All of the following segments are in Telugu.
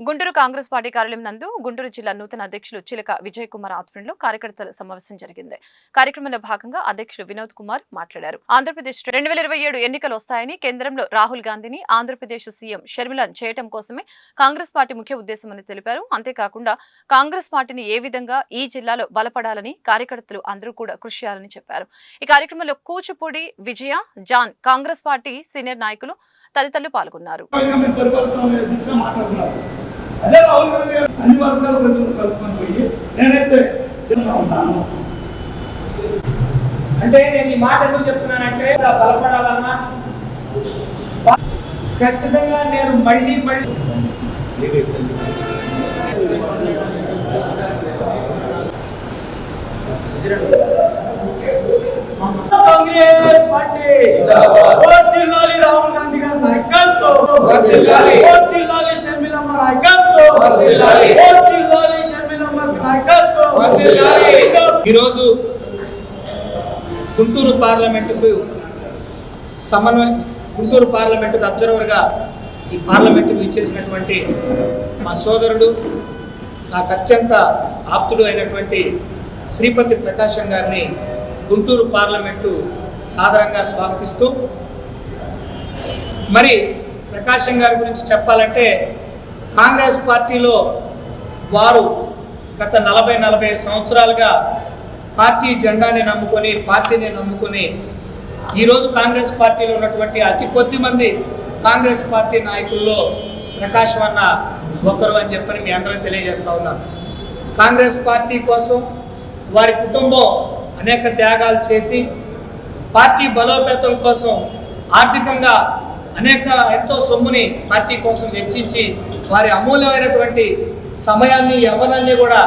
గుంటూరు కాంగ్రెస్ పార్టీ కార్యాలయం నందు గుంటూరు జిల్లా నూతన అధ్యక్షులు చిలక విజయ్ కుమార్ ఆధ్వర్యంలో కార్యకర్తల సమావేశం జరిగింది. కార్యక్రమంలో భాగంగా అధ్యక్షులు వినోద్ కుమార్ మాట్లాడారు. ఆంధ్రప్రదేశ్ రెండు వేల ఇరవై ఏడు ఎన్నికలు వస్తాయని కేంద్రంలో రాహుల్ గాంధీని ఆంధ్రప్రదేశ్ సీఎం షర్మిలాన్ చేయటం కోసమే కాంగ్రెస్ పార్టీ ముఖ్య ఉద్దేశమని తెలిపారు. అంతేకాకుండా కాంగ్రెస్ పార్టీని ఏ విధంగా ఈ జిల్లాలో బలపడాలని కార్యకర్తలు అందరూ కూడా కృషి చేయాలని చెప్పారు. ఈ కార్యక్రమంలో Kuchipudi Vijaya John Congress party senior నాయకులు తదితరులు పాల్గొన్నారు. అదే రాహుల్ గాంధీ గారు అన్ని వర్గాల ప్రజలను కలుపుకొని పోయి నేనైతే చిన్నగా ఉన్నాను. అంటే నేను ఈ మాట ఎందుకు చెప్తున్నానంటే బలపడాలన్నా ఖచ్చితంగా నేను మళ్ళీ మళ్ళీ కాంగ్రెస్ పార్టీ రాహుల్ గాంధీ గారి నాయకత్వం. షర్మిలమ్మ నాయకత్వం. ఈరోజు గుంటూరు పార్లమెంటుకు సమన్వయ గుంటూరు పార్లమెంటుకు అబ్జర్వర్గా ఈ పార్లమెంటుకు ఇచ్చేసినటువంటి మా సోదరుడు నాకు అత్యంత ఆప్తుడు అయినటువంటి శ్రీపతి ప్రకాశం గారిని గుంటూరు పార్లమెంటు సాదరంగా స్వాగతిస్తూ మరి ప్రకాశం గారి గురించి చెప్పాలంటే కాంగ్రెస్ పార్టీలో వారు గత నలభై నలభై సంవత్సరాలుగా పార్టీ జెండాని నమ్ముకొని పార్టీని నమ్ముకొని ఈరోజు కాంగ్రెస్ పార్టీలో ఉన్నటువంటి అతి కొద్ది మంది కాంగ్రెస్ పార్టీ నాయకుల్లో ప్రకాష్ అన్న ఒకరు అని చెప్పని మీ అందరూ తెలియజేస్తూ ఉన్నాను కాంగ్రెస్ పార్టీ కోసం వారి కుటుంబం అనేక త్యాగాలు చేసి పార్టీ బలోపేతం కోసం ఆర్థికంగా అనేక ఎంతో సొమ్ముని పార్టీ కోసం వెచ్చించి వారి అమూల్యమైనటువంటి సమయాన్ని యవ్వనాన్ని కూడా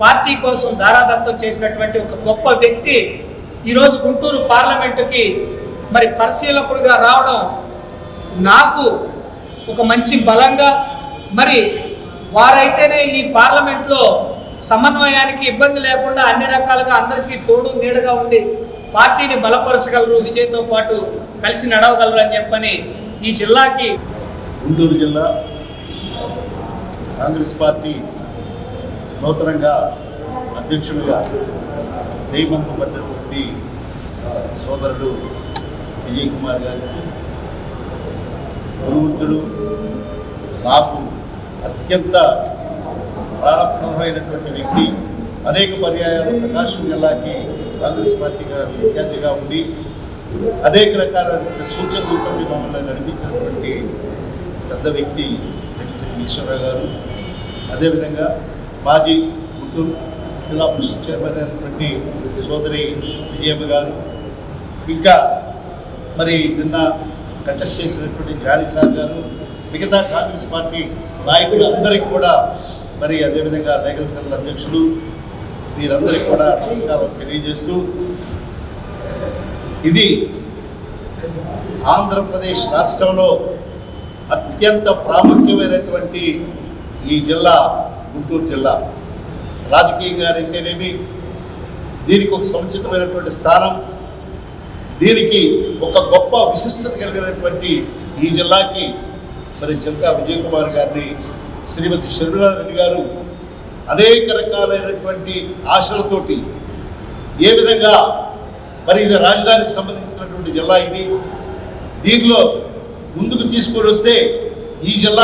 పార్టీ కోసం ధారాదత్తం చేసినటువంటి ఒక గొప్ప వ్యక్తి ఈరోజు గుంటూరు పార్లమెంటుకి మరి పరిశీలకుడుగా రావడం నాకు ఒక మంచి బలంగా మరి వారైతేనే ఈ పార్లమెంట్లో సమన్వయానికి ఇబ్బంది లేకుండా అన్ని రకాలుగా అందరికీ తోడు నీడగా ఉండి పార్టీని బలపరచగలరు విజయ్తో పాటు కలిసి నడవగలరు అని చెప్పని ఈ జిల్లాకి గుంటూరు జిల్లా కాంగ్రెస్ పార్టీ నూతనంగా అధ్యక్షుడిగా నియమింపబడినటువంటి సోదరుడు విజయ్ కుమార్ గారికి గురువృత్తుడు నాకు అత్యంత ప్రాణప్రదమైనటువంటి వ్యక్తి. అనేక పర్యాయాలు ప్రకాశం జిల్లాకి కాంగ్రెస్ పార్టీగా విద్యార్థిగా ఉండి అనేక రకాలైనటువంటి సూచనలతో మమ్మల్ని నడిపించినటువంటి పెద్ద వ్యక్తి వెలిసిరి ఈశ్వరరావు గారు. అదేవిధంగా మాజీ గుంటూరు జిల్లా పరిషత్ చైర్మన్ అయినటువంటి సోదరి విజయమ్మ గారు. ఇంకా మరి నిన్న కంటెస్ట్ చేసినటువంటి జానీ సార్ గారు మిగతా కాంగ్రెస్ పార్టీ నాయకులు అందరికీ కూడా మరి అదేవిధంగా లేఖల సంఘ అధ్యక్షులు వీరందరికీ కూడా నమస్కారం తెలియజేస్తూ ఇది ఆంధ్రప్రదేశ్ రాష్ట్రంలో అత్యంత ప్రాముఖ్యమైనటువంటి ఈ జిల్లా గుంటూరు జిల్లా. రాజకీయంగా అయితేనేమి దీనికి ఒక సముచితమైనటువంటి స్థానం దీనికి ఒక గొప్ప విశిష్టత కలిగినటువంటి ఈ జిల్లాకి మరి జిల్కా విజయ్ కుమార్ గారిని శ్రీమతి షర్మిలారెడ్డి గారు అనేక రకాలైనటువంటి ఆశలతోటి ఏ విధంగా మరి ఇది రాజధానికి సంబంధించినటువంటి జిల్లా ఇది దీనిలో ముందుకు తీసుకొని వస్తే ఈ జిల్లా